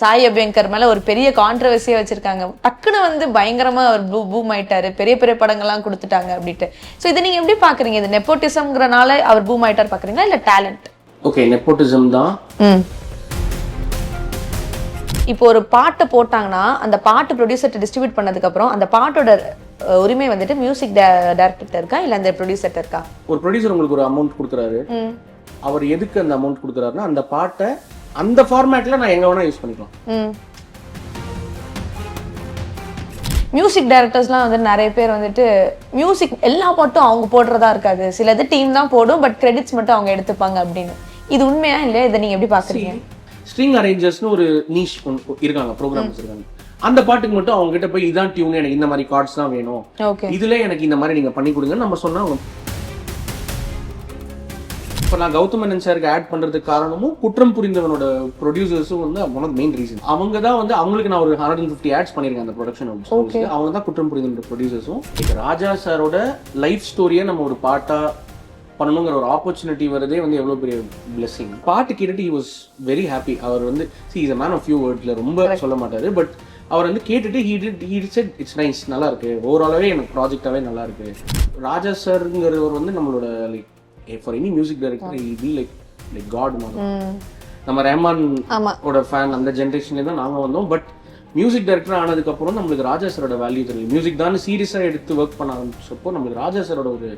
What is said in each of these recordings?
சாய் அபியங்கர் மேல ஒரு பெரிய கான்ட்ரவர்சியா வச்சிருக்காங்க. டக்குன்னு வந்து பயங்கரமா அவர் பூ பூம் ஆயிட்டாரு. பெரிய பெரிய படங்கள்லாம் கொடுத்துட்டாங்க அப்படின்ட்டு. ஸோ இதை நீங்க எப்படி பாக்குறீங்க? இது நெப்போட்டிசம்ங்கிறனால அவர் பூம் ஆயிட்டார் பாக்குறீங்களா? இல்ல டேலண்ட் ஓகே நெப்போட்டிசம் தான். இப்போ ஒரு பாட்டை போட்டாங்கன்னா அந்த பாட்டு ப்ரொடியூசர்ட்ட டிஸ்ட்ரிபியூட் பண்ணதுக்கு அப்புறம் அந்த பாட்டோட உரிமை வந்துட்டு மியூசிக் டைரக்டர்கிட்ட இருக்கா? இல்ல அந்த ப்ரொடியூசர்ட்ட இருக்கா? ஒரு ப்ரொடியூசர் உங்களுக்கு ஒரு அமௌண்ட் கொடுக்குறாரு. அவர் எதுக்கு அந்த அமௌண்ட் கொடுக்குறாருன்னா அந்த பாட்டை அந்த ஃபார்மேட்ல நான் எங்க வேணா யூஸ் பண்ணிக்கலாம். மியூசிக் டைரக்டர்ஸ்லாம் வந்து நிறைய பேர் வந்துட்டு மியூசிக் எல்லா பாட்டும் அவங்க போடுறதா இருக்காது. சிலது டீம் தான் போடும் பட் கிரெடிட்ஸ் மட்டும் அவங்க எடுத்துப்பாங்க அப்படின்னு. இது உண்மையா இல்ல இதை நீங்க எப்படி பாக்குறீங்க ஸ்ட்ரிங் அரேஞ்சர்ஸ்னு ஒரு நீஷ் இருக்காங்க ப்ரோக்ராம்ஸ் இருக்காங்க அந்த பாட்டுக்கு மட்டும் அவங்க கிட்ட போய் இதான் டியூன் எனக்கு இந்த மாதிரி கார்ட்ஸ் தான் வேணும். ஓகே இதுல எனக்கு இந்த மாதிரி நீங்க பண்ணி கொடுங்க நம்ம சொன்னா இப்போ நான் கௌதம் மேனன் சாருக்கு ஆட் பண்றதுக்கு காரணமும் குற்றம் புரிந்தவனோட ப்ரொடியூசர்ஸும் வந்து ஒன் ஆஃப் மெயின் ரீசன் அவங்க தான் வந்து அவங்களுக்கு நான் ஒரு ஹண்ட்ரட் அண்ட் ஃபிஃப்டி ஆட்ஸ் பண்ணியிருக்கேன் அந்த ப்ரொடக்ஷன் அவங்க தான் குற்றம் புரிந்தவனோட ப்ரொடியூசர்ஸும் இப்போ ராஜா சாரோட லைஃப் ஸ்டோரியை நம்ம ஒரு பாட்டா பண்ணணுங்கிற ஒரு ஆப்பர்ச்சுனிட்டி வரதே வந்து எவ்வளோ பெரிய பிளெஸிங் பாட்டு கேட்டுட்டு ஹி வாஸ் வெரி ஹாப்பி அவர் வந்து he is a man of few வேர்ட்ல ரொம்ப சொல்ல மாட்டாரு. பட் அவர் வந்து கேட்டுட்டு he did he said it's nice நல்லா இருக்கு. ஓவராலாவே எனக்கு ப்ராஜெக்டாவே நல்லா இருக்கு. ராஜா சார்ங்கிறவர் வந்து நம்மளோட like for any music director E B like like God மாதிரி நம்ம ரஹ்மான் ஓட ஃபேன் அந்த ஜென்ரேஷன்ல தான் நாங்க வந்தோம். பட் மியூசிக் டைரக்டர் ஆனதுக்கு அப்புறம் நம்மளுக்கு ராஜா சாரோட வேல்யூ தெரியும் மியூசிக் தான் சீரியஸா எடுத்து ஒர்க் பண்ண ஆரம்பிச்சப்போ நம்மளுக்கு ராஜா சாரோட ஒரு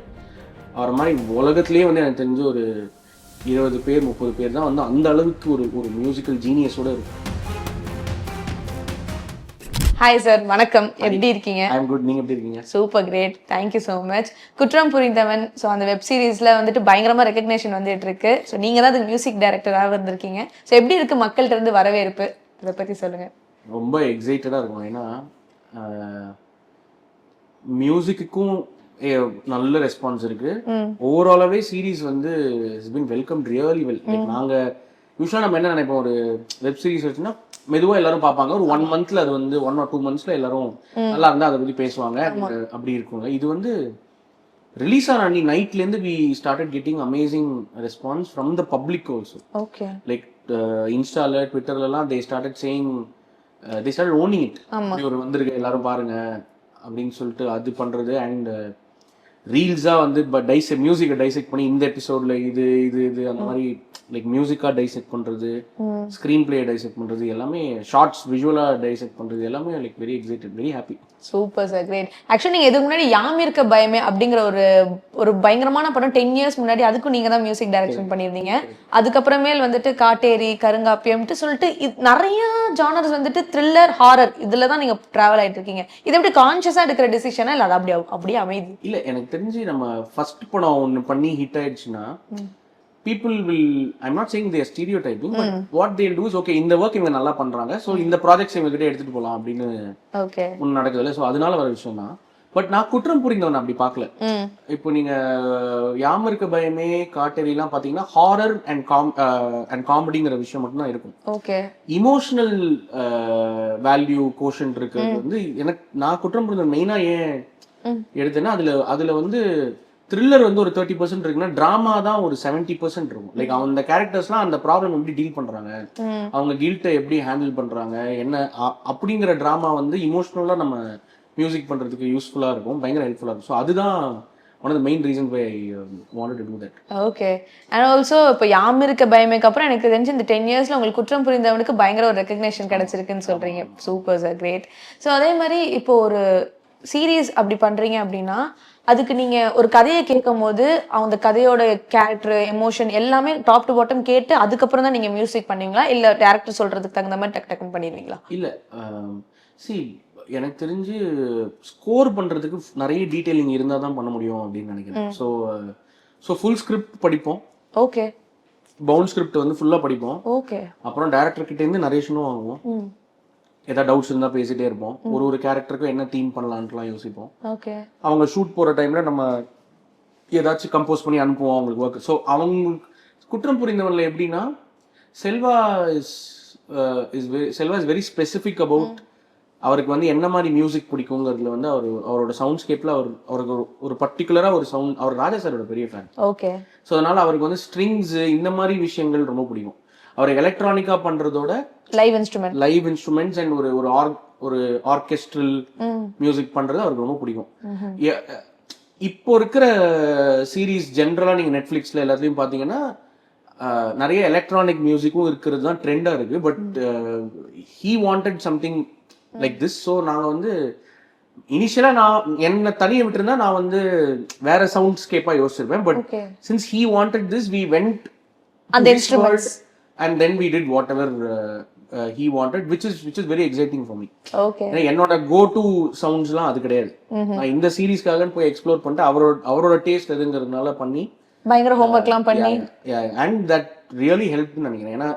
அவர் மாதிரி உலகத்திலேயே வந்து எனக்கு தெரிஞ்ச ஒரு இருபது பேர் முப்பது பேர் தான் வந்து அந்த அளவுக்கு ஒரு ஒரு மியூசிக்கல் ஜீனியஸோட இருக்கு ஹாய் சார் வணக்கம். எப்படி இருக்கீங்க? ஐ குட் நீங்க எப்படி இருக்கீங்க? Super great thank you so much குற்றம் புரிந்தவன். ஸோ அந்த வெப் சீரிஸ்ல வந்துட்டு பயங்கரமா ரெக்கக்னேஷன் வந்துட்டு இருக்கு. ஸோ நீங்க தான் அதுக்கு மியூசிக் டைரக்டராக வந்திருக்கீங்க. ஸோ எப்படி இருக்கு மக்கள்கிட்ட இருந்து வரவேற்பு? அதை பத்தி சொல்லுங்க. ரொம்ப எக்ஸைட்டடா இருக்கும். ஏன்னா மியூசிக்குக்கும் நல்ல ரெஸ்பான்ஸ் இருக்கு. ஓவராலாவே சீரிஸ் வந்து is been welcome really well like நாங்க யூஸ்வலா நம்ம என்ன நினைப்போம்? ஒரு வெப் சீரிஸ் வச்சுன்னா மெதுவா எல்லாரும் பார்ப்பாங்க. ஒரு ஒன் மந்த்ல அது வந்து ஒன் ஆர் டூ மந்த்ஸ்ல எல்லாரும் நல்லா இருந்தா அதை பத்தி பேசுவாங்க அப்படி இருக்குங்க இது வந்து ரிலீஸ் ஆன அன்னி நைட்ல இருந்து we started getting amazing response from the public also okay like இன்ஸ்டால ட்விட்டர்லலாம் they started saying they start owning it ஒரு வந்திருக்கு எல்லாரும் பாருங்க அப்படின்னு சொல்லிட்டு அது பண்றது அண்ட் ரீல்ஸா வந்து டைசெக் மியூசிக்கை டைசெக்ட் பண்ணி இந்த எபிசோட்ல இது இது இது அந்த மாதிரி லைக் மியூசிக்கா டைசெக்ட் பண்றது ம். ஸ்க்ரீன் பிளே டைசெக்ட் பண்றது எல்லாமே ஷார்ட்ஸ் விஷுவலா டைசெக்ட் பண்றது எல்லாமே like very excited very happy super sir great actually நீங்க இதுக்கு முன்னாடி யாம் இருக்க பயமே அப்படிங்கிற ஒரு ஒரு பயங்கரமான படம் டென் இயர்ஸ் முன்னாடி அதுக்கும் நீங்க தான் மியூசிக் டைரக்ஷன் பண்ணியிருந்தீங்க. அதுக்கப்புறமேல் வந்துட்டு காட்டேரி கருங்காப்பியம்ட்டு சொல்லிட்டு இது நிறைய ஜானர்ஸ் வந்துட்டு த்ரில்லர் ஹாரர் இதுல தான் நீங்க டிராவல் ஆயிட்டு இருக்கீங்க. இது எப்படி கான்ஷியஸா எடுக்கிற டிசிஷனா இல்ல அது அப்படியே அப்படியே அமைதி? இல்ல எனக்கு தெரிஞ்சு நம்ம ஃபர்ஸ்ட் படம் ஒன்னு பண்ணி ஹிட் ஆயிடுச்சுன்னா people will I'm not saying their stereotyping but what they'll does okay இந்த ஒர்க் இவங்க நல்லா பண்றாங்க ஸோ இந்த ப்ராஜெக்ட்ஸ் இவங்க கிட்ட எடுத்துட்டு போகலாம் அப்படின்னு ஓகே ஒன்று நடக்குதுல்ல ஸோ அதனால வர விஷயம் தான். பட் நான் குற்றம் புரிந்தவன் அப்படி பார்க்கல. இப்போ நீங்க யாம இருக்க பயமே காட்டேரிலாம் பாத்தீங்கன்னா ஹாரர் அண்ட் காம் அண்ட் காமெடிங்கிற விஷயம் மட்டும் தான் இருக்கும் ஓகே இமோஷனல் வேல்யூ கோஷன் இருக்கிறது வந்து எனக்கு நான் குற்றம் புரிந்தவன் மெயினா ஏன். எடுத்தேன்னா அதுல அதுல வந்து த்ரில்லர் வந்து ஒரு தேர்ட்டி பர்சன்ட் இருக்குன்னா டிராமா தான் ஒரு செவன்ட்டி பர்சன்ட் இருக்கும். லைக் அந்த கேரக்டர்ஸ்லாம் அந்த ப்ராப்ளம் எப்படி டீல் பண்றாங்க? அவங்க கில்ட்டை எப்படி ஹேண்டில் பண்றாங்க? என்ன அப்படிங்கிற டிராமா வந்து இமோஷனலா நம்ம மியூசிக் பண்றதுக்கு யூஸ்ஃபுல்லா இருக்கும் பயங்கர ஹெல்ப்ஃபுல்லா இருக்கும். ஸோ அதுதான் one of main reason why wanted to do that okay and also இப்போ யாம் இருக்க பயமேக்கு அப்புறம் எனக்கு தெரிஞ்சு இந்த டென் இயர்ஸ்ல உங்களுக்கு குற்றம் புரிந்தவனுக்கு பயங்கர ஒரு ரெக்கக்னேஷன் கிடைச்சிருக்குன்னு சொல்றீங்க. சூப்பர் சார் கிரேட் ஸோ அதே மாதிரி இப்போ ஒரு சீரீஸ் அப்படி பண்றீங்க அப்படின்னா அதுக்கு நீங்க ஒரு கதையை கேட்கும் போது அந்த கதையோட கேரக்டர் எமோஷன் எல்லாமே டாப் டு பாட்டம் கேட்டு அதுக்கப்புறம் தான் நீங்க மியூசிக் பண்ணுவீங்களா? இல்ல டேரக்டர் சொல்றதுக்கு தகுந்த மாதிரி டக் டக்குன்னு பண்ணிடுவீங்களா? இல்ல சி எனக்கு தெரிஞ்சு ஸ்கோர் பண்றதுக்கு நிறைய டீடைலிங் இருந்தா தான் பண்ண முடியும் அப்படின்னு நினைக்கிறேன். ஸோ ஸோ ஃபுல் ஸ்கிரிப்ட் படிப்போம். ஓகே பவுண்ட் ஸ்கிரிப்ட் வந்து ஃபுல்லா படிப்போம். ஓகே அப்புறம் டேரக்டர் கிட்ட இருந்து நரேஷனும் வாங்குவோம். ஏதாவது டவுட்ஸ் இருந்தா பேசிட்டே இருப்போம். ஒரு ஒரு கேரக்டருக்கும் என்ன தீம் பண்ணலான்ட்டுலாம் யோசிப்போம். ஓகே அவங்க ஷூட் போற டைம்ல நம்ம ஏதாச்சும் கம்போஸ் பண்ணி அனுப்புவோம் அவங்களுக்கு ஒர்க் ஸோ அவங்க குற்றம் புரிந்தவன்ல எப்படின்னா Selva is is Selva is very specific about அவருக்கு வந்து என்ன மாதிரி மியூசிக் பிடிக்குங்கிறதுல வந்து அவர் அவரோட சவுண்ட் ஸ்கேப்ல அவர் அவருக்கு ஒரு ஒரு பர்டிகுலரா ஒரு சவுண்ட் அவர் ராஜா சாரோட பெரிய ஃபேன் ஓகே ஸோ அதனால அவருக்கு வந்து ஸ்ட்ரிங்ஸ் இந்த மாதிரி விஷயங்கள் ரொம்ப பிடிக்கும். அவர் எலக்ட்ரானிக்கா பண்றதோட live instrument live instruments and ஒரு ஒரு ஆர் ஒரு ஆர்கெஸ்ட்ரல் மியூசிக் பண்றது அவருக்கு ரொம்ப பிடிக்கும். இப்போ இருக்கிற சீரீஸ் ஜென்ரலா நீங்க நெட்ஃபிளிக்ஸ்ல எல்லாத்துலயும் பாத்தீங்கன்னா நிறைய எலக்ட்ரானிக் மியூசிக்கும் இருக்கிறது தான் ட்ரெண்டா இருக்கு. But he wanted something like this so நாங்க வந்து இனிஷியலா நான் என்ன தனியை விட்டுருந்தா நான் வந்து வேற சவுண்ட் ஸ்கேப்பா யோசிச்சிருப்பேன் but since he wanted this we went அந்த instruments. And then we did whatever he wanted which is which is very exciting for me okay என்னோட கோ டு சவுண்ட்ஸ்லாம் அது கிடையாது. நான் இந்த சீரீஸ்க்காக போய் எக்ஸ்ப்ளோர் பண்ணிட்டு அவரோட அவரோட டேஸ்ட் எதுங்கிறதுனால பண்ணி பயங்கர ஹோம்ஒர்க்லாம் பண்ணி. அண்ட் தட் ரியலி ஹெல்ப்னு நினைக்கிறேன். ஏன்னா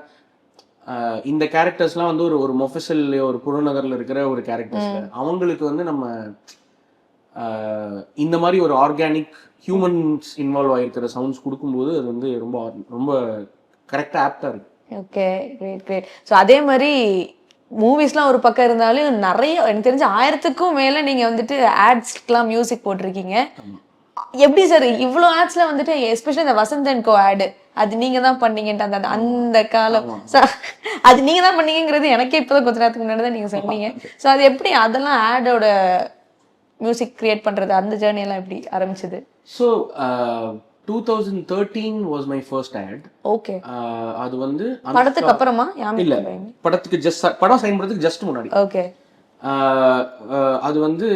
ஆஹ் இந்த கேரக்டர்ஸ்லாம் வந்து ஒரு ஒரு மொஃபசல் ஒரு புறநகர்ல இருக்கிற ஒரு கேரக்டர்ஸ்ல அவங்களுக்கு வந்து நம்ம ஆஹ் இந்த மாதிரி ஒரு ஆர்கானிக் ஹியூமன்ஸ் இன்வால்வ் ஆகிருக்கிற சவுண்ட்ஸ் கொடுக்கும்போது அது வந்து ரொம்ப ரொம்ப கரெக்டாக ஆப்டா இருக்கு. ஓகே கிரேட் கிரேட் ஸோ அதே மாதிரி மூவிஸ்லாம் ஒரு பக்கம் இருந்தாலும் நிறைய எனக்கு தெரிஞ்ச ஆயிரத்துக்கும் மேல நீங்க வந்துட்டு ஆட்ஸ்க்குலாம் மியூசிக் போட்டிருக்கீங்க. எப்படி சார் இவ்வளோ ஆட்ஸ்ல வந்துட்டு எஸ்பெஷலி இந்த வசந்த் அண்ட் கோ ஆடு அது நீங்க தான் பண்ணீங்கன்ட்டு அந்த அந்த காலம். அது நீங்க தான் பண்ணீங்கிறது எனக்கே இப்போதான் கொஞ்ச நேரத்துக்கு முன்னாடி தான் நீங்க சொன்னீங்க. ஸோ அது எப்படி அதெல்லாம் ஆடோட மியூசிக் கிரியேட் பண்றது அந்த ஜேர்னி எல்லாம் எப்படி ஆரம்பிச்சது? So two thousand thirteen was my first ad okay அது வந்து படத்துக்கு அப்புறமா இல்ல படத்துக்கு ஜஸ்ட் படம் சைன் பண்றதுக்கு ஜஸ்ட் முன்னாடி. ஓகே ஆஹ் ஆஹ் அது வந்து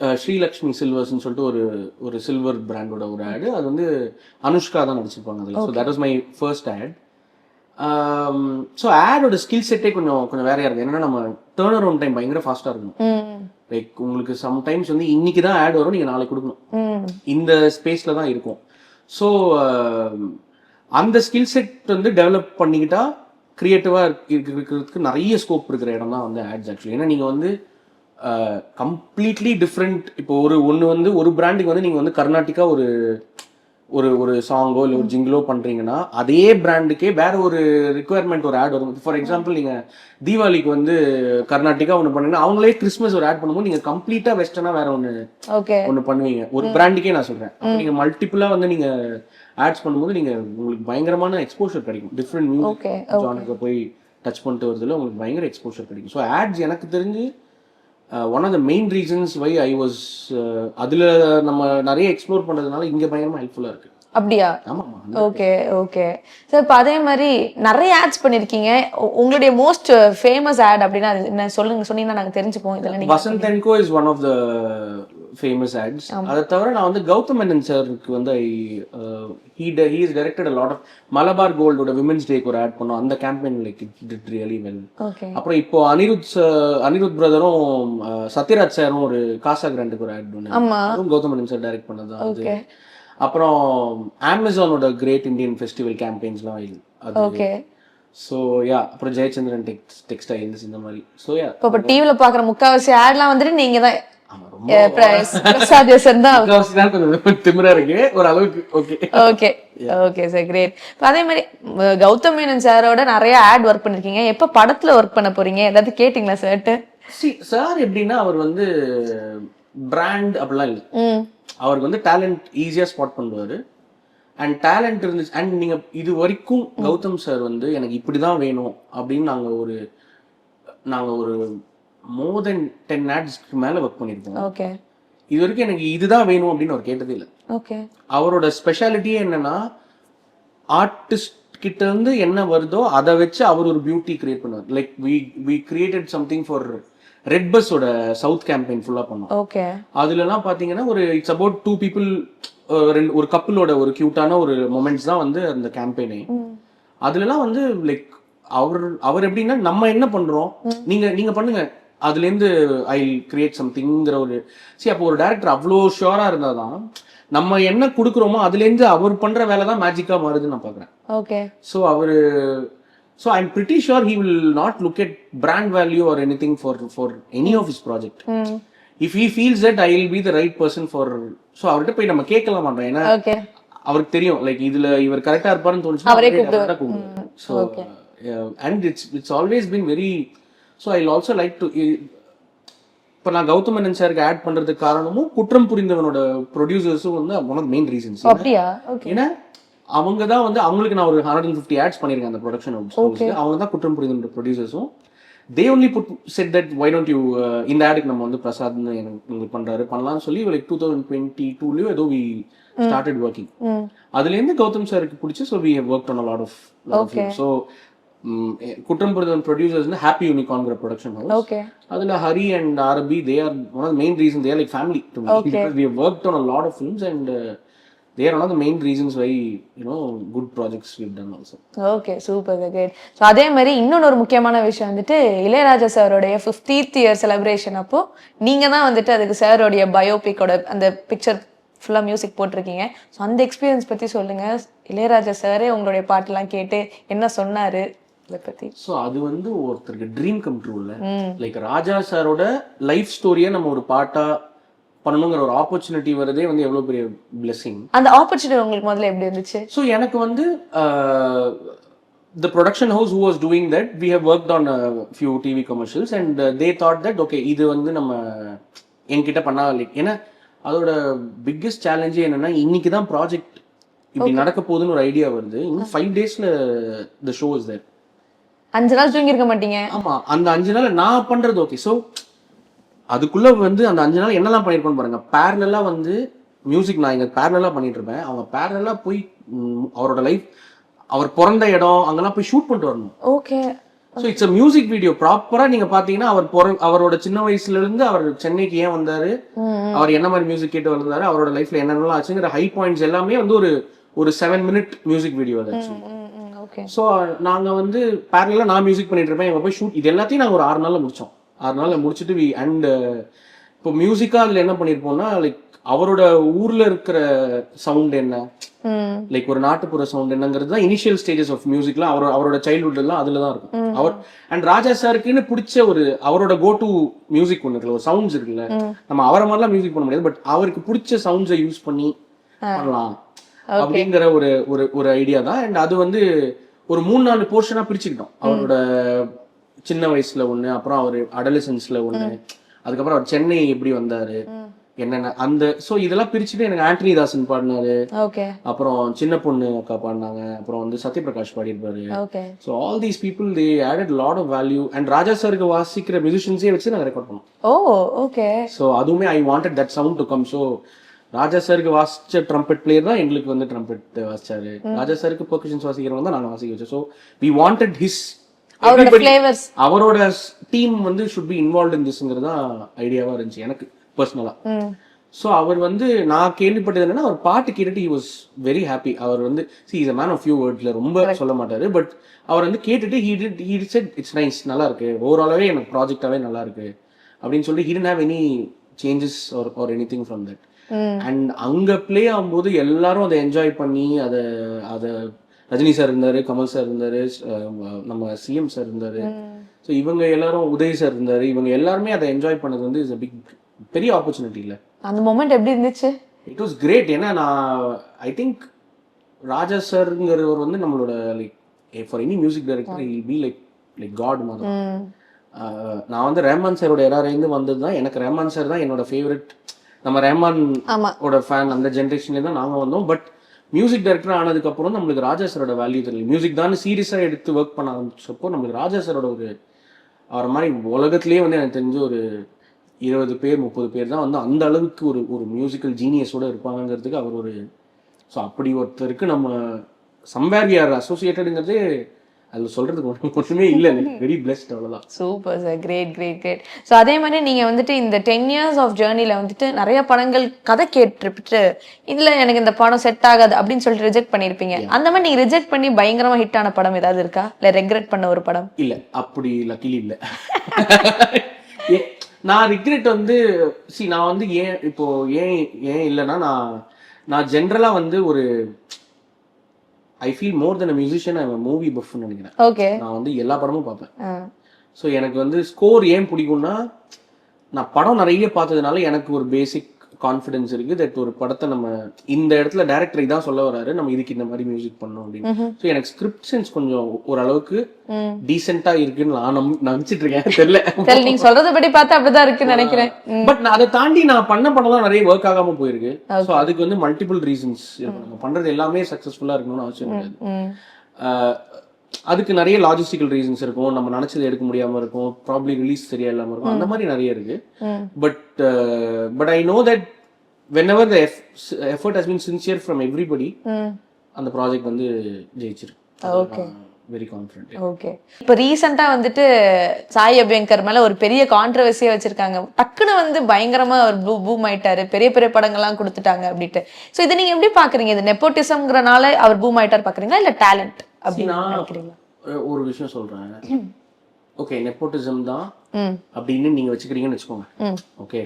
ஆஹ் ஸ்ரீலக்ஷ்மி சில்வர்ஸ்னு சொல்லிட்டு ஒரு ஒரு சில்வர் பிராண்டோட ஒரு ஆடு அது வந்து அனுஷ்கா தான் நடிச்சிருப்பாங்க அதில். So that was my first ad so ஆடோட skill செட்டே கொஞ்சம் கொஞ்சம் வேறையா இருக்கு என்னன்னா நம்ம டேர்ன் அரவுண்ட் டைம் பயங்கர ஃபாஸ்ட்டாக இருக்கும். லைக் உங்களுக்கு சம்டைம்ஸ் வந்து இன்னைக்கு தான் ஆட் வரும் நீங்கள் நாளைக்கு கொடுக்கணும். இந்த ஸ்பேஸில் தான் இருக்கும். ஸோ அந்த ஸ்கில் செட் வந்து டெவலப் பண்ணிக்கிட்டா க்ரியேட்டிவாக இருக்கிறதுக்கு நிறைய ஸ்கோப் இருக்கிற இடம் தான் வந்து ஆட்ஸ் ஆக்சுவலி ஏன்னா நீங்கள் வந்து கம்ப்ளீட்லி டிஃப்ரெண்ட் இப்போ ஒரு ஒன்று வந்து ஒரு பிராண்டுக்கு வந்து நீங்கள் வந்து கர்நாடிக்கா ஒரு ஒரு ஒரு சாங்கோ இல்லை ஒரு ஜிங்கிளோ பண்ணுறீங்கன்னா அதே பிராண்டுக்கே வேற ஒரு ரிக்குவயர்மெண்ட் ஒரு ஆட் வரும். ஃபார் எக்ஸாம்பிள் நீங்கள் தீபாவளிக்கு வந்து கர்நாடிக்கா ஒன்று பண்ணீங்கன்னா அவங்களே கிறிஸ்மஸ் ஒரு ஆட் பண்ணும்போது நீங்கள் கம்ப்ளீட்டாக வெஸ்டர்னாக வேற ஒன்று ஓகே ஒண்ணு பண்ணுவீங்க. ஒரு பிராண்டுக்கே நான் சொல்றேன். அப்ப நீங்க மல்டிபிளா வந்து நீங்க ஆட்ஸ் பண்ணும்போது நீங்க உங்களுக்கு பயங்கரமான எக்ஸ்போஷர் கிடைக்கும். டிஃப்ரெண்ட் மியூசிக் ஜானுக்கு போய் டச் பண்ணிட்டு வருதுல உங்களுக்கு பயங்கர எக்ஸ்போஷர் கிடைக்கும். ஸோ ஆட்ஸ் எனக்கு தெரிஞ்சு one of the main reasons why I was அதுல நம்ம நிறைய எக்ஸ்ப்ளோர் பண்றதுனால இங்க பயங்கரமா ஹெல்ப்ஃபுல்லா இருக்கு. அப்படியா? ஓகே ஓகே சார் இப்போ அதே மாதிரி நிறைய ஆட்ஸ் பண்ணிருக்கீங்க. உ- உங்களுடைய மோஸ்ட் ஃபேமஸ் ஆட் அப்படின்னா என்ன? சொல்லுங்க சொன்னீங்கன்னா நாங்க தெரிஞ்சுப்போம். இதெல்லாம் நீங்க Vasanth and is one of the famous ads அதை தவிர நான் வந்து கௌதம் மேனன் சாருக்கு வந்து I he he is directed lot of Malabar கோல்டோட விமன்ஸ் டேக்கு ஒரு ஆட் பண்ணோம். அந்த campaign like it really well அப்புறம் இப்போ அனிருத் அனிருத் பிரதரும் சத்யராஜ் சாரும் ஒரு காசா கிராண்டுக்கு ஒரு ஆட் பண்ணாங்க கௌதம் மேனன் சார் டைரக்ட் பண்ணது தான் அது. ஓகே அப்புறம் அமேசானோட கிரேட் இந்தியன் ஃபெஸ்டிவல் கேம்பெயின்ஸ்லாம் அது. ஓகே ஸோ யா அப்புறம் ஜெயச்சந்திரன் டெக்ஸ் டெக்ஸ்டைல்ஸ் இந்த மாதிரி. ஸோ யா இப்போ டிவில பாக்குற முக்காவாசி ஆட்லாம் வந்துட்டு நீங்க தான் பிரசாத் யசன் தான். திமிரா இருக்கு. ஒரு அளவுக்கு okay okay okay sir great அதே மாதிரி கௌதம் மேனன் சாரோட நிறைய ஆட் ஒர்க் பண்ணிருக்கீங்க. எப்போ படத்துல ஒர்க் பண்ண போறீங்க? ஏதாவது கேட்டிங்களா சார்ட்டு சி சார் எப்படின்னா அவர் வந்து பிராண்ட் அப்படிலாம் இல்லை. அவருக்கு வந்து டேலண்ட் ஈஸியாக ஸ்பாட் பண்ணுவார். அண்ட் டேலண்ட் இருந்துச்சு அண்ட் நீங்கள் இது வரைக்கும் கௌதம் சார் வந்து எனக்கு இப்படி தான் வேணும் அப்படின்னு நாங்கள் ஒரு நாங்கள் ஒரு மோர் தென் டென் ஆட்ஸ்க்கு மேலே ஒர்க் பண்ணியிருக்கோம். ஓகே இது வரைக்கும் எனக்கு இதுதான் வேணும் அப்படின்னு அவர் கேட்டதே இல்லை. ஓகே அவரோட ஸ்பெஷாலிட்டியே என்னன்னா ஆர்டிஸ்ட் கிட்ட இருந்து என்ன வருதோ அதை வச்சு அவர் ஒரு பியூட்டி கிரியேட் பண்ணுவார். Like we we created something for red பஸ்ஸோட சவுத் கேம்பெயின் ஃபுல்லாக பண்ணோம். ஓகே அதுலலாம் பாத்தீங்கன்னா ஒரு இட்ஸ் அபவுட் டூ பீப்புள் ரெண்டு ஒரு கப்பிளோட ஒரு கியூட்டான ஒரு மொமெண்ட்ஸ் தான் வந்து அந்த கேம்பெயினே அதுலலாம் வந்து லைக் அவர் அவர் எப்படின்னா நம்ம என்ன பண்றோம்? நீங்க நீங்க பண்ணுங்க. அதுல இருந்து ஐ கிரியேட் சம்திங்கிற ஒரு சரி அப்போ ஒரு டேரக்டர் அவ்வளோ ஷுவரா இருந்தாதான் நம்ம என்ன கொடுக்குறோமோ அதுல இருந்து அவர் பண்ற வேலை தான் மேஜிக்கா மாறுதுன்னு நான் பாக்குறேன் ஓகே ஸோ அவரு so I am pretty sure he will not look at brand value or anything for for any of his project if he feels that I will be the right person for so அவர்கிட்ட போய் நம்ம கேட்கலாம் மாட்டோம். ஏன்னா அவருக்கு தெரியும். Like இதுல இவர் கரெக்டா இருப்பாருன்னு தோணுச்சு அவரே கூப்பிடுவார். So and it's it's always been very so I also like to இப்போ நான் கௌதம் மேனன் சாருக்கு ஆட் பண்றதுக்கு காரணமும் குற்றம் புரிந்தவனோட ப்ரொடியூசர்ஸும் வந்து ஒன் ஆஃப் மெயின் ரீசன்ஸ் அப்படியா? ஏன்னா அவங்க தான் வந்து அவங்களுக்கு நான் ஒரு ஹண்ட்ரட் அண்ட் ஃபிஃப்டி ஆட்ஸ் பண்ணியிருக்கேன் அந்த ப்ரொடக்ஷன் அவங்க தான் குற்றம் புரிந்த ப்ரொடியூசர்ஸும் they only put said that why don't you இந்த ஆடுக்கு நம்ம வந்து பிரசாத்னு எனக்கு பண்றாரு பண்ணலாம்னு சொல்லி லைக் டூ தௌசண்ட் டுவெண்ட்டி டூலயோ ஏதோ வி ஸ்டார்டட் ஒர்க்கிங் அதுலேருந்து கௌதம் சாருக்கு பிடிச்சி so we work on lot of so Kuttram Purithal producers happy யூனிகான்ங்கிற production house okay அதுல Hari and RP they are one of main reason they're like family to me because we work on a lot of films and they're one of the main reasons why you know good projects we done also okay super great so அதே மாதிரி இன்னொன்று ஒரு முக்கியமான விஷயம் வந்துட்டு இளையராஜா சாரோடைய fiftieth year celebration அப்போ நீங்கள் தான் வந்துட்டு அதுக்கு சாரோடைய பயோபிக்கோட அந்த பிக்சர் ஃபுல்லாக மியூசிக் போட்டிருக்கீங்க. ஸோ அந்த எக்ஸ்பீரியன்ஸ் பற்றி சொல்லுங்கள் இளையராஜா சாரே உங்களுடைய பாட்டெல்லாம் கேட்டு என்ன சொன்னார்? பற்றி ஸோ அது வந்து ஒருத்தருக்கு ட்ரீம் கம் ட்ரூ இல்ல. ம். லைக் ராஜா சாரோட லைஃப் ஸ்டோரியை நம்ம ஒரு பாட்டா பண்ணணுங்கிற ஒரு ஆப்பர்ச்சுனிட்டி வரதே வந்து எவ்வளவு பெரிய பிளெஸிங் அந்த ஆப்பர்ச்சுனிட்டி உங்களுக்கு முதல்ல எப்படி இருந்துச்சு? ஸோ எனக்கு வந்து the production house who was doing that we have work on few TV commercials and they thought that okay இது வந்து நம்ம என்கிட்ட பண்ணா லைக் ஏன்னா அதோட பிக்கெஸ்ட் சேலஞ்சே என்னன்னா இன்னைக்கு தான் ப்ராஜெக்ட் இப்படி நடக்க போகுதுன்னு ஒரு ஐடியா வருது. இன்னும் ஃபைவ் டேஸ்ல த ஷோ இஸ் தட் அஞ்சு நாள் தூங்கியிருக்க மாட்டீங்க. ஆமா அந்த அஞ்சு நாள் நான் பண்றது ஓகே ஸோ அதுக்குள்ள வந்து அந்த அஞ்சு நாள் என்னெல்லாம் பண்ணிருக்கோம்னு பாருங்க. பேரலா வந்து மியூசிக் நான் இங்க பேரலா பண்ணிட்டு இருப்பேன். அவங்க பேரலா போய் அவரோட லைஃப் அவர் பிறந்த இடம் அங்கெல்லாம் போய் ஷூட் பண்ணிட்டு வரணும். Okay so it's a music video ப்ராப்பரா நீங்க பாத்தீங்கன்னா அவர் பிற அவரோட சின்ன வயசுல இருந்து அவர் சென்னைக்கு ஏன் வந்தாரு? அவர் என்ன மாதிரி மியூசிக் கேட்டு வந்தாரு அவரோட லைஃப்ல என்னென்னலாம் ஆச்சுங்கிற ஹை பாயிண்ட்ஸ் எல்லாமே வந்து ஒரு ஒரு செவன் மினிட் மியூசிக் வீடியோ அது ஸோ நாங்க வந்து பேரலாக நான் மியூசிக் பண்ணிட்டு இருப்பேன். இவங்க போய் ஷூட் இது எல்லாத்தையும் நாங்கள் ஒரு ஆறு நாள்ல முடிச்சோம். ஆறு நாள்ல முடிச்சுட்டு வி அண்ட் இப்போ மியூசிக்கா அதுல என்ன பண்ணிருப்போம்னா லைக் அவரோட ஊர்ல இருக்கிற சவுண்ட் என்ன? லைக் ஒரு நாட்டுப்புற சவுண்ட் என்னங்கிறது தான் இனிஷியல் ஸ்டேஜஸ் ஆஃப் மியூசிக்ல அவரோட அவரோட சைல்ட்ஹுட் எல்லாம் அதுல தான் இருக்கும். அவர் அண்ட் ராஜா சாருக்குன்னு பிடிச்ச ஒரு அவரோட கோ டு மியூசிக் ஒன்று இருக்குல்ல ஒரு சவுண்ட்ஸ் இருக்குல்ல நம்ம அவரை மாதிரிலாம் மியூசிக் பண்ண முடியாது. பட் அவருக்கு பிடிச்ச சவுண்ட்ஸை யூஸ் பண்ணி பண்ணலாம் அப்படிங்கிற ஒரு ஒரு ஒரு ஐடியா தான். அண்ட் அது வந்து ஒரு மூணு நாலு போர்ஷனா பிரிச்சுக்கிட்டோம். அவரோட சின்ன வயசுல ஒண்ணு அப்புறம் அவர் அடலசன்ஸ்ல ஒண்ணு அதுக்கப்புறம் அவர் சென்னை எப்படி வந்தாரு என்னென்ன அந்த சோ இதெல்லாம் பிரிச்சுட்டு எனக்கு ஆண்டனி தாசன் பாடினாரு. அப்புறம் சின்ன பொண்ணு அக்கா பாடினாங்க. அப்புறம் வந்து Sathyaprakash பாடியிருப்பாரு. Okay. So all these people they added lot of value and Raja சாருக்கு வாசிக்கிற மியூசிஷியன்ஸே வச்சு நாங்கள் ரெக்கார்ட் பண்ணோம். ஓ ஓகே. ஸோ அதுவுமே I wanted that sound to come so Raja சாருக்கு வாசிச்ச ட்ரம்பெட் பிளேயர் தான் எங்களுக்கு வந்து ட்ரம்பெட் வாசிச்சாரு. ராஜா சாருக்கு பெர்கஷன்ஸ் வாசிக்கிறவங்க தான் நாங்கள் வாசிக்க வச்சோம். ஸோ வி வாண்டட் ஹிஸ் அவரோட டீம் வந்து ஷுட் பி இன்வால்வ் இன் திஸ்ங்கிறது தான் ஐடியாவா இருந்துச்சு எனக்கு பர்சனலா ஸோ அவர் வந்து நான் கேள்விப்பட்டது என்னன்னா அவர் பாட்டு கேட்டுட்டு he was வெரி ஹாப்பி அவர் வந்து he is man of few வேர்ட்ஸ்ல ரொம்ப சொல்ல மாட்டாரு. பட் அவர் வந்து கேட்டுட்டு he did he said it's nice நல்லா இருக்கு ஓவராலாவே எனக்கு ப்ராஜெக்டாவே நல்லா இருக்கு அப்படின்னு சொல்லி he didn't have any changes or or anything from that and அங்க ப்ளே ஆகும்போது எல்லாரும் அதை என்ஜாய் பண்ணி அதை அதை ரஜினி சார் இருந்தாரு கமல் சார் இருந்தாரு நம்ம சிஎம் சார் இருந்தாரு. ஸோ இவங்க எல்லாரும் உதய் சார் இருந்தாரு. இவங்க எல்லாருமே அதை என்ஜாய் பண்ணது வந்து இஸ் பிக் பெரிய ஆப்பர்ச்சுனிட்டி இல்லை அந்த மொமெண்ட் எப்படி இருந்துச்சு? இட் வாஸ் கிரேட் ஏன்னா நான் ஐ திங்க் ராஜா சார்ங்கிறவர் வந்து நம்மளோட like for any music director he'll be like like God மாதிரி. நான் வந்து ரஹ்மான் சாரோட இருந்து வந்தது தான் எனக்கு ரஹ்மான் சார் தான் என்னோட ஃபேவரட் நம்ம ரஹ்மான் ஓட ஃபேன் அந்த ஜென்ரேஷன்ல தான் நாங்க வந்தோம். பட் மியூசிக் டைரக்டர் ஆனதுக்கு அப்புறம் நம்மளுக்கு ராஜா சாரோட வேல்யூ தெரியல மியூசிக் தான் சீரியஸா எடுத்து ஒர்க் பண்ண ஆரம்பிச்சப்போ நம்மளுக்கு ராஜா சாரோட ஒரு அவர் மாதிரி உலகத்திலேயே வந்து எனக்கு தெரிஞ்ச ஒரு இருபது பேர் முப்பது பேர் தான் வந்து அந்த அளவுக்கு ஒரு ஒரு மியூசிக்கல் ஜீனியஸோட இருப்பாங்கங்கிறதுக்கு அவர் ஒரு ஸோ அப்படி ஒருத்தருக்கு நம்ம சம்வேர் வி ஆர் அசோசியேட்டடுங்கிறதே அதில் சொல்றதுக்கு ஒண்ணும் ஒன்றுமே இல்லை வெரி பிளெஸ்ட் அவ்வளோதான் super sir great great great so அதே மாதிரி நீங்க வந்துட்டு இந்த டென் இயர்ஸ் ஆஃப் ஜேர்னில வந்துட்டு நிறைய படங்கள் கதை கேட்டுட்டு இதுல எனக்கு இந்த படம் செட் ஆகாது அப்படின்னு சொல்லிட்டு ரிஜெக்ட் பண்ணிருப்பீங்க. அந்த மாதிரி நீங்க ரிஜெக்ட் பண்ணி பயங்கரமா ஹிட் ஆன படம் ஏதாவது இருக்கா? இல்ல ரெக்ரெட் பண்ண ஒரு படம்? இல்ல. அப்படி லக்கிலி இல்ல. நான் ரிக்ரெட் வந்து சி நான் வந்து ஏன் இப்போ ஏன் ஏன் இல்லைன்னா நான் நான் ஜென்ரலா வந்து ஒரு I feel more then musician I movie பஃப்னு நினைக்கிறேன். ஓகே நான் வந்து எல்லா படமும் பார்ப்பேன். ஸோ எனக்கு வந்து ஸ்கோர் ஏன் பிடிக்கும்னா நான் படம் நிறைய பார்த்ததுனால எனக்கு ஒரு பேசிக் கான்ஃபிடன்ஸ் இருக்கு தட் ஒரு படத்தை நம்ம இந்த இடத்துல டேரக்டர் இதான் சொல்ல வராரு நம்ம இதுக்கு இந்த மாதிரி மியூசிக் பண்ணோம் அப்படின்னு. ஸோ எனக்கு ஸ்கிரிப்ட் சென்ஸ் கொஞ்சம் ஓரளவுக்கு. டீசெண்டா இருக்குன்னு நான் நம் நினைச்சிட்டு இருக்கேன். தெரியல. நீங்க சொல்றத படி பார்த்தா அப்படிதான் இருக்குன்னு நினைக்கிறேன். பட் நான் அதை தாண்டி நான் பண்ண படம் நிறைய ஒர்க் ஆகாம போயிருக்கு. ஸோ அதுக்கு வந்து மல்டிபிள் ரீசன்ஸ் நம்ம பண்றது எல்லாமே சக்சஸ்ஃபுல்லா இருக்கணும்னு அவசியம் கிடையாது. அதுக்கு நிறைய லாஜிஸ்டிக்கல் ரீசன்ஸ் இருக்கும். நம்ம நினைச்சது எடுக்க முடியாம இருக்கும். ப்ராப்ளி ரிலீஸ் சரியா இல்லாம இருக்கும். அந்த மாதிரி நிறைய இருக்கு. But but I know that whenever the effort has been sincere from everybody. அந்த ப்ராஜெக்ட் வந்து ஜெயிச்சிருக்கு Okay. வெரி கான்ஃபிடென்ட் ஓகே இப்போ ரீசெண்டா வந்துட்டு சாய் அபியங்கர் மேல ஒரு பெரிய கான்ட்ரவர்சியா வச்சிருக்காங்க. டக்குன்னு வந்து பயங்கரமா அவர் பூ பூம் ஆயிட்டாரு. பெரிய பெரிய படங்கள்லாம் கொடுத்துட்டாங்க அப்படின்ட்டு. சோ இதை நீங்க எப்படி பாக்குறீங்க? இது நெப்போட்டிசம்ங்கிறனால அவர் பூம் ஆயிட்டார் பாக்குறீங்களா? இல்ல டேலண்ட் அப்படின்னு நினைக்கிறீங்களா ஒரு விஷயம் சொல்றேன். ஓகே நெப்போட்டிசம் தான் அப்படின்னு நீங்க வச்சுக்கிறீங்கன்னு வச்சுக்கோங்க. ஓகே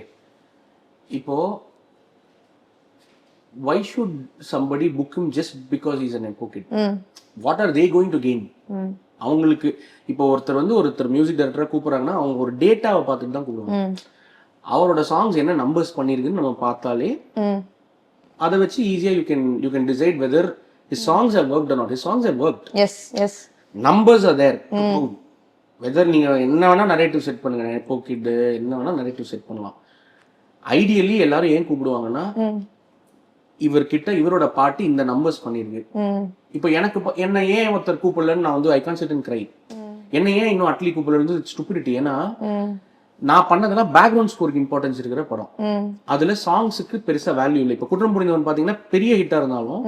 இப்போ why should somebody book him just because is an எப்போ kid hmm what are they going to gain அவங்களுக்கு இப்போ ஒருத்தர் வந்து ஒருத்தர் மியூசிக் டைரக்டரா கூப்பிடுறாங்கன்னா அவங்க ஒரு டேட்டாவை பார்த்துட்டு தான் கூப்பிடுவாங்க. அவரோட சாங்ஸ் என்ன நம்பர்ஸ் பண்ணியிருக்குன்னு நம்ம பார்த்தாலே அதை வச்சு ஈஸியா you can you can decide whether his songs have worked or not? His songs have worked. Yes yes numbers are there whether நீங்க என்ன வேணா நரேட்டிவ் செட் பண்ணுங்க. எப்போ கிட் என்ன வேணா நரேட்டிவ் செட் பண்ணலாம். ஐடியலி எல்லாரும் ஏன் கூப்பிடுவாங்கன்னா ம் இவர்கிட்ட இவரோட பாட்டு இந்த நம்பர்ஸ் பண்ணிருக்கு. ம் இப்போ எனக்கு என்ன ஏன் ஒருத்தர் கூப்பிடலன்னு நான் வந்து I can't sit and cry என்ன ஏன் இன்னும் அட்லி கூப்பிடலன்னு ஸ்டூபிடிட்டி ஏன்னா நான் பண்ணதெல்லாம் பேக்ரவுண்ட் ஸ்கோருக்கு இம்பார்ட்டன்ஸ் இருக்கிற படம். அதுல சாங்ஸுக்கு பெருசா வேல்யூ இல்லை. இப்போ குற்றம் புரிந்தவன் பாத்தீங்கன்னா பெரிய ஹிட்டா இருந்தாலும்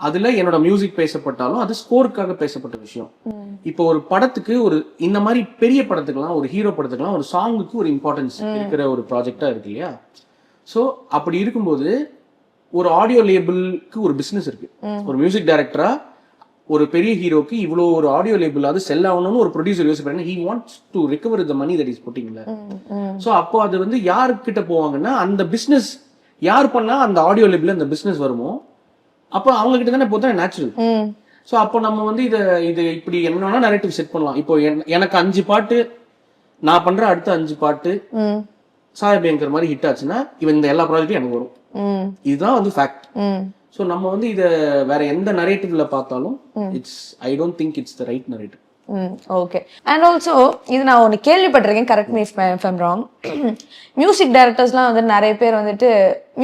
அதுல என்னோட மியூசிக் பேசப்பட்டாலும் அது ஸ்கோருக்காக பேசப்பட்ட விஷயம். இப்போ ஒரு படத்துக்கு ஒரு இந்த மாதிரி பெரிய படத்துக்குலாம் ஒரு ஹீரோ படத்துக்குலாம் ஒரு சாங்குக்கு ஒரு இம்பார்ட்டன்ஸ் இருக்கிற ஒரு ப்ராஜெக்டா இருக்கு இல்லையா? ஸோ அப்படி இருக்கும்போது ஒரு ஆடியோ லேபிளுக்கு ஒரு பிசினஸ் இருக்கு. ஒரு மியூசிக் டைரக்டரா ஒரு பெரிய ஹீரோக்கு இவ்வளோ ஒரு ஆடியோ லேபிள் அது செல் ஆகணும்னு ஒரு ப்ரொடியூசர் யோசிப்பாங்க he wants to recover the money that is hmm so அப்போ அது வந்து யாருக்கிட்ட போவாங்கன்னா அந்த பிஸ்னஸ் யார் பண்ணா அந்த ஆடியோ லேபிள் அந்த பிஸ்னஸ் வருமோ அப்போ அவங்க கிட்ட தானே போதா நேச்சுரல் ஸோ அப்போ நம்ம வந்து இதை இது இப்படி என்ன நரேட்டிவ் செட் பண்ணலாம். இப்போ என்- எனக்கு அஞ்சு பாட்டு நான் பண்ற அடுத்த அஞ்சு பாட்டு ம். சாயபயங்கர் மாதிரி ஹிட் ஆச்சுன்னா இவன் இந்த எல்லா ப்ராஜெக்டும் எனக்கு வரும். இதுதான் வந்து ஃபேக்ட் ஸோ நம்ம வந்து இதை வேற எந்த நரேட்டிவ்ல பார்த்தாலும் it's I don't think it's the right narrative okay and also இது நான் ஒன்று கேள்விப்பட்டிருக்கேன் correct me if wrong music டைரக்டர்ஸ்லாம் வந்து நிறைய பேர் வந்துட்டு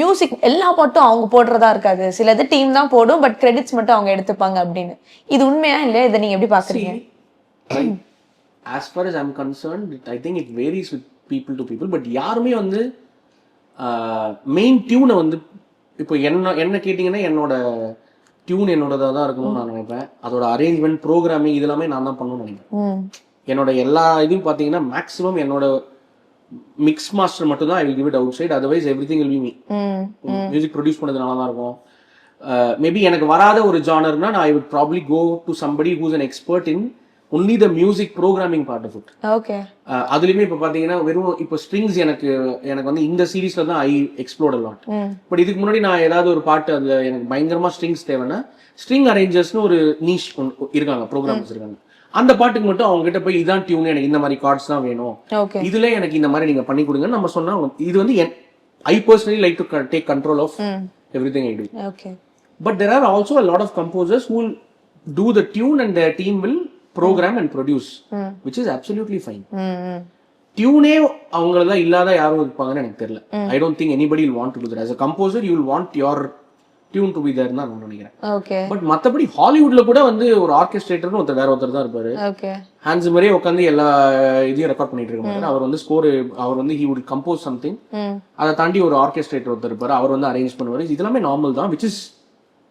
மியூசிக் எல்லா பாட்டும் அவங்க போடுறதா இருக்காது. சிலது டீம் தான் போடும் பட் கிரெடிட்ஸ் மட்டும் அவங்க எடுத்துப்பாங்க அப்படின்னு. இது உண்மையா இல்லையா? இதை நீங்கள் எப்படி பார்க்குறீங்க as far as I'm concern I think it varies with people to people but யாருமே வந்து மெயின் டியூனை வந்து இப்போ என்ன என்ன கேட்டிங்கன்னா என்னோட டியூன் என்னோடதாக தான் இருக்கணும்னு நான் நினைப்பேன். அதோட அரேஞ்ச்மெண்ட் ப்ரோக்ராமிங் இதெல்லாமே நான் தான் பண்ணணும்னு நினைப்பேன். ம். என்னோட எல்லா இதுவும் பார்த்தீங்கன்னா மேக்ஸிமம் என்னோட மிக்ஸ் மாஸ்டர் மட்டும் தான் I will give it outside otherwise everything will me hmm. Music produce பண்ணது நல்லா தான் இருக்கும். மேபி எனக்கு வராத ஒரு ஜானர்னா நான் I would probably go to somebody who's an expert in only the music programming part of it okay அதுலயுமே இப்போ பார்த்தீங்கன்னா வெறும் இப்போ ஸ்ட்ரிங்ஸ் எனக்கு எனக்கு வந்து இந்த சீரீஸ்ல தான் ஐ எக்ஸ்ப்ளோர்ட் லாட் பட் இதுக்கு முன்னாடி நான் ஏதாவது ஒரு பாட்டு அதுல எனக்கு பயங்கரமா ஸ்ட்ரிங்ஸ் தேவைன்னா ஸ்ட்ரிங் அரேஞ்சர்ஸ்னு ஒரு நீஷ் இருக்காங்க ப்ரோக்ராம்ஸ் இருக்காங்க. அந்த பாட்டுக்கு மட்டும் அவங்க கிட்ட போய் இதான் டியூன் எனக்கு இந்த மாதிரி கார்ட்ஸ் தான் வேணும். இதுல எனக்கு இந்த மாதிரி நீங்க பண்ணி கொடுங்கன்னு நம்ம சொன்னா இது வந்து I personally like to take control of everything I do but there are also a lot of composers who will do the tune and their team will program and produce ம். which is absolutely fine. ம் ம். டியூனே அவங்களதான் இல்லாத யாரும் இருப்பாங்கன்னு எனக்கு தெரியல. I don't think anybody will want to that. As a composer you will want your tune to be there தான் நான் நினைக்கிறேன். பட் மத்தபடி ஹாலிவுட்ல கூட வந்து ஒரு ஆர்கெஸ்ட்ரேட்டர்னு ஒருத்தர் வேற ஒருத்தர் தான் இருப்பாரு. ஹான்ஸ் மாதிரியே உட்காந்து எல்லா இதையும் ரெக்கார்ட் பண்ணிட்டு இருக்க மாட்டாரு. அவர் வந்து ஸ்கோர் அவர் வந்து ஹி வுட் கம்போஸ் சம்திங் அதை தாண்டி ஒரு ஆர்கெஸ்ட்ரேட்டர் ஒருத்தர் இருப்பாரு. அவர் வந்து அரேஞ்ச் பண்ணுவாரு. இது எல்லாமே நார்மல் தான் which is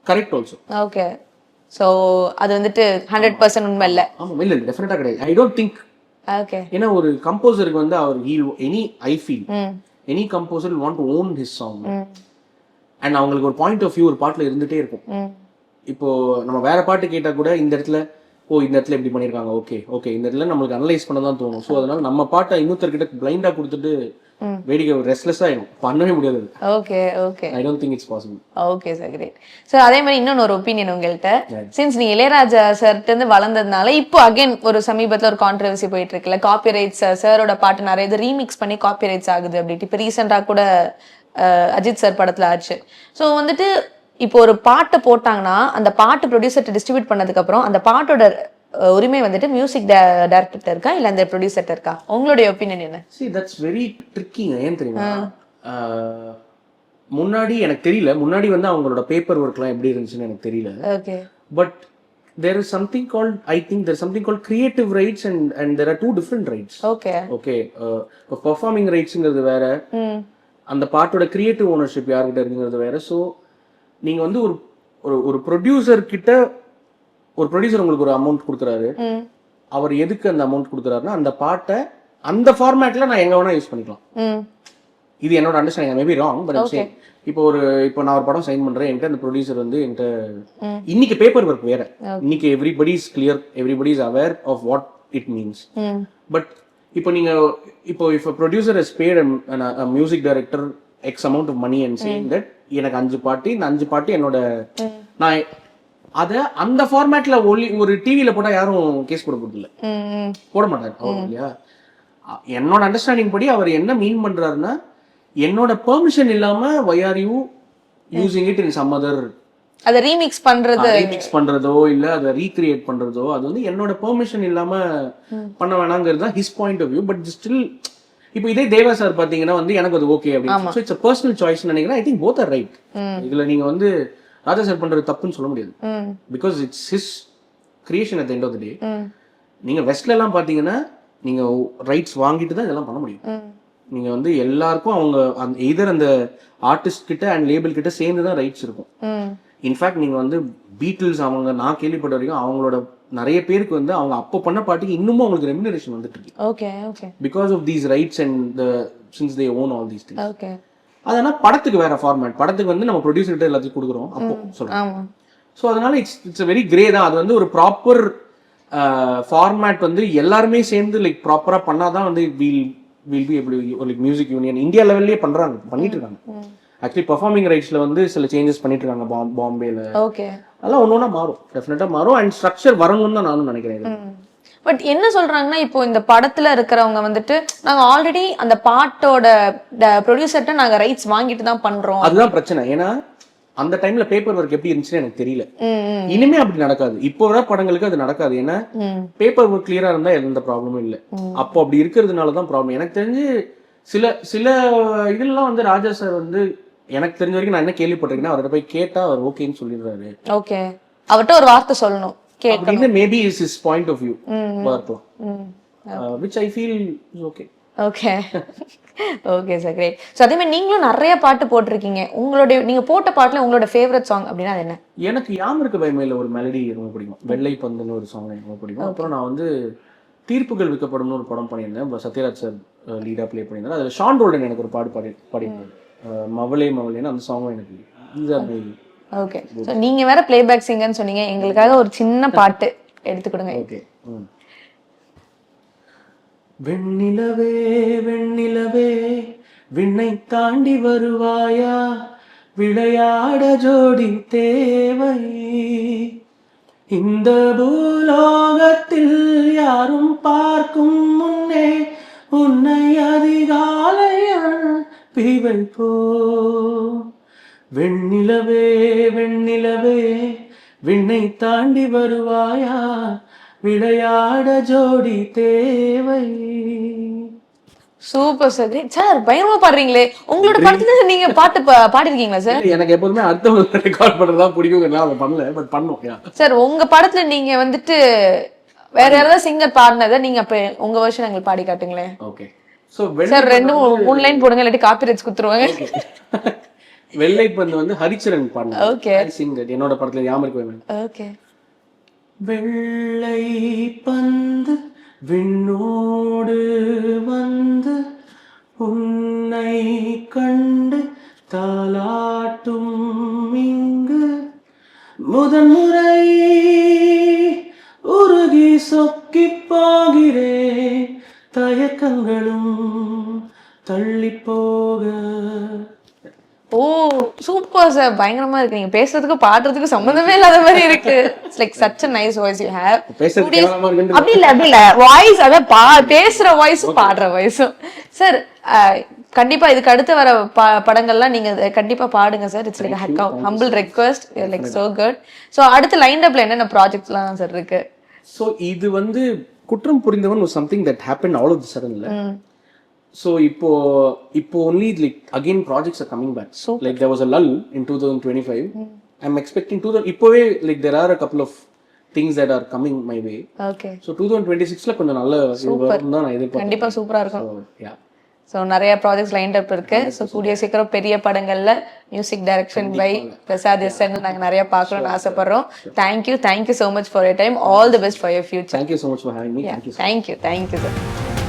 correct also okay so அது வந்துட்டு ஹண்ட்ரட் பர்சன்ட் உண்மை இல்லை. ஆமா இல்ல இல்ல டெஃபினட்டா கிடையாது. ஐ டோன்ட் திங்க் ஓகே ஏன்னா ஒரு கம்போசருக்கு வந்து அவர் he'll any I feel any composer want to own his song and அவங்களுக்கு ஒரு பாயிண்ட் ஆஃப் வியூ ஒரு பாட்டுல இருந்துட்டே இருக்கும். இப்போ நம்ம வேற பாட்டு கேட்டா கூட இந்த இடத்துல ஓ இந்த இடத்துல இப்படி பண்ணிருக்காங்க ஓகே ஓகே இந்த இடத்துல நம்மளுக்கு அனலைஸ் பண்ண தான் தோணும். ஸோ அதனால நம்ம பாட்டை இன்னொருத்தர்கிட்ட பிளைண்டா கொடுத்துட்டு. வேடிக்கை ரெஸ்ட்லெஸ் ஆயிடும். பண்ணவே முடியாது okay okay I don't think it's possible okay sir great sir அதே மாதிரி இன்னொன்று ஒரு ஒப்பீனியன் உங்கள்கிட்ட சின்ஸ் நீ இளையராஜா சார்ட்ட இருந்து வளர்ந்ததுனால இப்போ அகைன் ஒரு சமீபத்துல ஒரு கான்ட்ரவர்சி போயிட்டு இருக்குல்ல காப்பி ரைட்ஸ் சாரோட பாட்டு நிறைய இது ரீமிக்ஸ் பண்ணி காப்பி ரைட்ஸ் ஆகுது அப்படின்ட்டு. இப்போ ரீசெண்டாக கூட அஜித் சார் படத்துல ஆச்சு. ஸோ வந்துட்டு இப்போ ஒரு பாட்டை போட்டாங்கன்னா அந்த பாட்டு ப்ரொடியூசர்ட்ட டிஸ்ட்ரிபியூட் பண்ணதுக்கு அந்த பாட்டோட உரிமை வந்துட்டு மியூசிக் டைரக்டர்கிட்ட இருக்கா? இல்ல அந்த ப்ரொடியூசர்ட்ட இருக்கா? உங்களுடைய ஒப்பீனியன் என்ன? See தட்ஸ் வெரி ட்ரிக்கிங்க ஏன் தெரியுமா? முன்னாடி எனக்கு தெரியல. முன்னாடி வந்து அவங்களோட பேப்பர் ஒர்க்லாம் எப்படி இருந்துச்சுன்னு எனக்கு தெரியல. Okay but there is something called I think there something called creative rights and and there are two different rights okay okay performing ரைட்ஸுங்கிறது வேற. அந்த பாட்டோட கிரியேட்டிவ் ஓனர்ஷிப் யார்கிட்ட இருக்குங்கிறது வேற. ஸோ நீங்க வந்து ஒரு ஒரு ஒரு ப்ரொடியூசர் கிட்ட ஒரு ப்ரொடியூசர் உங்களுக்கு ஒரு அமௌண்ட் கொடுக்குறாரு. அவர் எதுக்கு அந்த அமௌண்ட் கொடுக்குறாருன்னா அந்த பாட்டை அந்த ஃபார்மேட்ல நான் எங்க வேணா யூஸ் பண்ணிக்கலாம். இது என்னோட understanding maybe wrong but Okay. இப்போ ஒரு இப்போ நான் ஒரு படம் சைன் பண்றேன் என்கிட்ட அந்த ப்ரொடியூசர் வந்து என்கிட்ட. இன்னைக்கு பேப்பர் ஒர்க் வேற. இன்னைக்கு everybody is clear everybody is aware of what it means but இப்போ நீங்க இப்போ if producer is paid music director X amount of money and saying that எனக்கு அஞ்சு பாட்டு இந்த அஞ்சு பாட்டு என்னோட நான் அத அந்த ஃபார்மேட்ல ஒளி ஒரு டிவில போட்டா யாரும் கேஸ் போட போறது இல்ல போட அவர் இல்லையா? என்னோட அண்டர்ஸ்டாண்டிங் படி அவர் என்ன மீன் பண்றாருன்னா என்னோட பெர்மிஷன் இல்லாம why are you using it in some other அதை ரீமிக்ஸ் பண்றது. ரீமிக்ஸ் பண்றதோ இல்ல அதை ரீக்ரியேட் பண்றதோ அது வந்து என்னோட பெர்மிஷன் இல்லாம பண்ண வேணாங்கிறது தான் his point of view but still இப்போ இதே தேவா சார் பாத்தீங்கன்னா வந்து எனக்கு அது ஓகே அப்படின்னு. இட்ஸ் பர்சனல் சாய்ஸ் நினைக்கிறேன். I think both are right. இதுல நீங்க வந்து ராஜா சார் பண்றது தப்புன்னு சொல்ல முடியாது. Because it's his creation at end of the day நீங்க வெஸ்ட்ல எல்லாம் பாத்தீங்கன்னா நீங்க ரைட்ஸ் வாங்கிட்டு தான் இதெல்லாம் பண்ண முடியும். நீங்க வந்து எல்லாருக்கும் அவங்க அந்த எதர் அந்த ஆர்டிஸ்ட் கிட்ட அண்ட் லேபிள் கிட்ட சேர்ந்து தான் ரைட்ஸ் இருக்கும். இன்ஃபேக்ட் நீங்க வந்து பீட்டில்ஸ் அவங்க நான் கேள்விப்பட்ட வரைக்கும் அவங்களோட நிறைய பேருக்கு வந்து அவங்க அப்போ பண்ண பாட்டுக்கு இன்னமும் அவங்களுக்கு ரெமினரேஷன் வந்துட்டு இருக்கு. Okay okay because of these rights and the since they own all these things okay அதனால படத்துக்கு வேற ஃபார்மேட் படத்துக்கு வந்து நம்ம ப்ரொடியூசர் கிட்ட எல்லாத்தையும் கொடுக்குறோம். அப்போ சொல்றேன். ஆமா. ஸோ அதனால இட்ஸ் இட்ஸ் வெரி கிரே தான். அது வந்து ஒரு ப்ராப்பர் ஃபார்மேட் வந்து எல்லாருமே சேர்ந்து லைக் ப்ராப்பரா பண்ணாதான் வந்து வில் வில் பி எப்படி லைக் மியூசிக் யூனியன் இந்தியா லெவல்லே பண்றாங்க. பண்ணிட்டு இருக்காங்க. ஆக்சுவலி பர்ஃபார்மிங் ரைட்ஸ்ல வந்து சில சேஞ்சஸ் பண்ணிட்டு இருக்காங்க. பாம் பாம்பேல. ஓகே அதெல்லாம் ஒன்று ஒன்றா மாறும். டெஃபினட்டா மாறும். அண்ட் ஸ்ட்ரக்சர் வரணும்னு தான் நானும் நினைக்கிறேன். பட் என்ன சொல்றாங்கன்னா இப்போ இந்த படத்துல இருக்கிறவங்க வந்துட்டு நாங்க ஆல்ரெடி அந்த பாட்டோட ப்ரொடியூசர்ட்ட நாங்க ரைட்ஸ் வாங்கிட்டு தான் பண்றோம். அதுதான் பிரச்சனை. ஏன்னா அந்த டைம்ல பேப்பர் ஒர்க் எப்படி இருந்துச்சுன்னு எனக்கு தெரியல. இனிமே அப்படி நடக்காது. இப்போ வர படங்களுக்கு அது நடக்காது. ஏன்னா. பேப்பர் ஒர்க் கிளியரா இருந்தா எந்த ப்ராப்ளமும் இல்ல. அப்போ அப்படி இருக்கிறதுனால தான் ப்ராப்ளம் எனக்கு தெரிஞ்சு சில சில இதெல்லாம் வந்து ராஜா சார் வந்து எனக்கு தெரிஞ்ச வரைக்கும் நான் என்ன கேள்விப்பட்டிருக்கேன்னா அவர்கிட்ட போய் கேட்டா அவர் ஓகேன்னு சொல்லிடுறாரு. ஓகே அவர்ட்ட ஒரு வார்த்தை சொல்லணும். அப்படின்னு maybe is is point of view ம், பார்க்கலாம் ம். Which I feel okay okay okay sir great so அதே மாதிரி நீங்களும் நிறைய பாட்டு போட்டிருக்கீங்க. உங்களுடைய நீங்க போட்ட பாட்டுல உங்களோட ஃபேவரட் சாங் அப்படின்னா அது என்ன? எனக்கு யாம் இருக்க பயமையில ஒரு மெலடி ரொம்ப பிடிக்கும். வெள்ளை பந்துன்னு ஒரு சாங் எனக்கு ரொம்ப பிடிக்கும். அப்புறம் நான் வந்து தீர்ப்புகள் விற்கப்படும்னு ஒரு படம் பண்ணியிருந்தேன். சத்யராஜ் சார் லீடா ப்ளே பண்ணியிருந்தார். அதில் ஷான் ரோல்டன் எனக்கு ஒரு பாடு பாடி பாடியிருந்தார். அஹ் மவளே மவளேன்னு அந்த சாங்கும் எனக்கு ஓகே ஸோ நீங்க வேற பிளேபேக் சிங்கர்னு சொன்னீங்க. எங்களுக்காக ஒரு சின்ன பாட்டு எடுத்து கொடுங்க ஓகே வெண்ணிலவே வெண்ணிலவே விண்ணை தாண்டி வருவாயா? விளையாட ஜோடி தேவை. இந்த பூலோகத்தில் யாரும் பார்க்கும் முன்னே உன்னை அதிகாலையான் பிவை போ வெண்ணிலவே வெண்ணிலவே விண்ணை தாண்டி வருவாயா? விளையாட ஜோடி தேவை. சூப்பர் சார் சார் பயங்கரமா பாடுறீங்களே. உங்களோட படத்துல நீங்க பாட்டு பாடிருக்கீங்களா சார் எனக்கு எப்போதுமே அடுத்தவங்க ரெக்கார்ட் பண்றதா பிடிக்கும் அதை பண்ணல பட் பண்ணோம் சார் உங்க படத்துல நீங்க வந்துட்டு வேற யாராவது சிங்கர் பாடினதை நீங்க அப்ப உங்க வருஷன் எங்களுக்கு பாடி காட்டுங்களேன். ஓகே சார் ரெண்டு மூணு- மூணு லைன் போடுங்க இல்லாட்டி காப்பி ரைட்ஸ் குத்துருவாங்க வெள்ளை பந்து வந்து ஹரிச்சரன் பாடின Okay. சிங் என்னோட படத்துல ஞாபகம் ஓகே வெள்ளை பந்து விண்ணோடு வந்து உன்னை கண்டு தாலாட்டும் இங்கு. முதன்முறை உருகி சொக்கி போகிறேன் தயக்கங்களும் தள்ளி போக ஓ சூப்பர் சார் பயங்கரமா இருக்கு. நீங்க பேசுறதுக்கும் பாடுறதுக்கும் சம்மந்தமே இல்லாத மாதிரி இருக்கு. It's like such a nice voice you have அப்படி இல்ல அப்படி இல்ல. வாய்ஸ் அதான் பா பேசுற வாய்ஸும் பாடுற வாய்ஸும் சார் கண்டிப்பா இதுக்கு அடுத்து வர படங்கள்லாம் நீங்க கண்டிப்பா பாடுங்க sir it's like hakka humble request like so good so அடுத்து லைன் அப்ல என்னென்ன ப்ராஜெக்ட்ஸ்லாம் சார் இருக்கு? ஸோ இது வந்து குற்றம் புரிந்தவன் something that happen all of ம். ஸோ இப்போ இப்போ only like again projects are coming back Super. Like there was a lull in two thousand twenty five I am expecting to இப்போவே like there are a couple of things that are coming my way okay so two thousand twenty சிக்ஸ்ல கொஞ்சம் நல்ல வரும் தான் நான் எதிர்பார்க்கிறேன் கண்டிப்பா சூப்பரா இருக்கும். ஸோ நிறைய ப்ராஜெக்ட்ஸ் லைன் அப் இருக்கு. ஸோ கூடிய சீக்கிரம் பெரிய படங்கள்ல music direction by Prasad S நாங்க நிறைய பார்க்கணும்னு ஆசைப்படுறோம். Thank you thank you so much for your time all the best for your future Thank you so much for having me. Thank you. Thank you thank you sir